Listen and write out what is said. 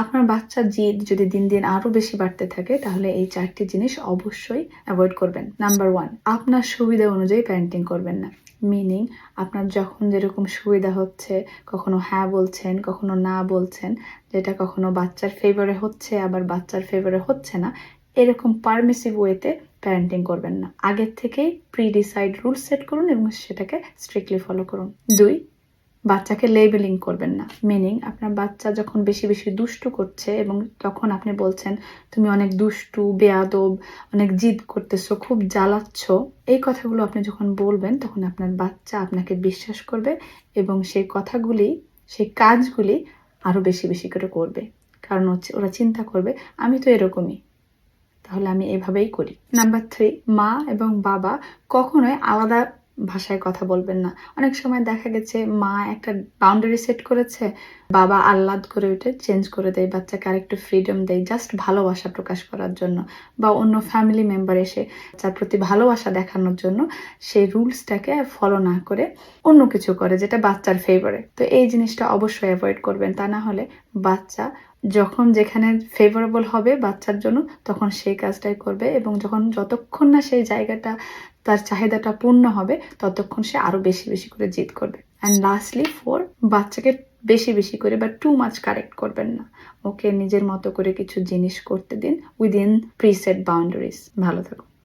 আপনার বাচ্চার জিদ যদি দিন দিন আরও বেশি বাড়তে থাকে, তাহলে এই চারটি জিনিস অবশ্যই অ্যাভয়েড করবেন। নাম্বার ওয়ান আপনার সুবিধা অনুযায়ী প্যারেন্টিং করবেন না। মিনিং আপনার যখন যেরকম সুবিধা হচ্ছে, কখনো হ্যাঁ বলছেন, কখনো না বলছেন, যেটা কখনো বাচ্চার ফেভারে হচ্ছে, আবার বাচ্চার ফেভারে হচ্ছে না, এরকম পারমিসিভ ওয়েতে প্যারেন্টিং করবেন না। আগের থেকেই প্রি ডিসাইড রুল সেট করুন এবং সেটাকে স্ট্রিক্টলি ফলো করুন। দুই বাচ্চাকে লেবেলিং করবেন না। মিনিং আপনার বাচ্চা যখন বেশি বেশি দুষ্টু করছে এবং তখন আপনি বলছেন, তুমি অনেক দুষ্টু, বেয়াদব, অনেক জিদ করতেছো, খুব জ্বালাচ্ছ। এই কথাগুলো আপনি যখন বলবেন, তখন আপনার বাচ্চা আপনাকে বিশ্বাস করবে এবং সেই কথাগুলি, সেই কাজগুলি আরও বেশি বেশি করে করবে। কারণ হচ্ছে ওরা চিন্তা করবে, আমি তো এরকমই। তাহলে আমি এভাবেই করি। নাম্বার থ্রি মা এবং বাবা কখনোই আলাদা ভাষায় কথা বলবেন না। অনেক সময় দেখা গেছে মা একটা বাউন্ডারি সেট করেছে, বাবা আহ্লাদ করে ওঠে চেঞ্জ করে দেয়, বাচ্চাকে আরেকটু ফ্রিডম দেয় জাস্ট ভালোবাসা প্রকাশ করার জন্য বা অন্য ফ্যামিলি মেম্বার এসে যার প্রতি ভালোবাসা দেখানোর জন্য সেই রুলসটাকে ফলো না করে অন্য কিছু করে যেটা বাচ্চার ফেভারে তো এই জিনিসটা অবশ্যই অ্যাভয়েড করবেন। তা না হলে বাচ্চা যখন যেখানে ফেভারেবল হবে বাচ্চার জন্য তখন সেই কাজটাই করবে এবং যখন যতক্ষণ না সেই জায়গাটা তার চাহিদাটা পূর্ণ হবে, ততক্ষণ সে আরও বেশি বেশি করে জিদ করবে। অ্যান্ড লাস্টলি ফোর বাচ্চাকে বেশি বেশি করে বা টু মাচ কারেক্ট করবেন না। ওকে নিজের মতো করে কিছু জিনিস করতে দিন উইদিন প্রিসেট বাউন্ডারিজ ভালো থাকুন।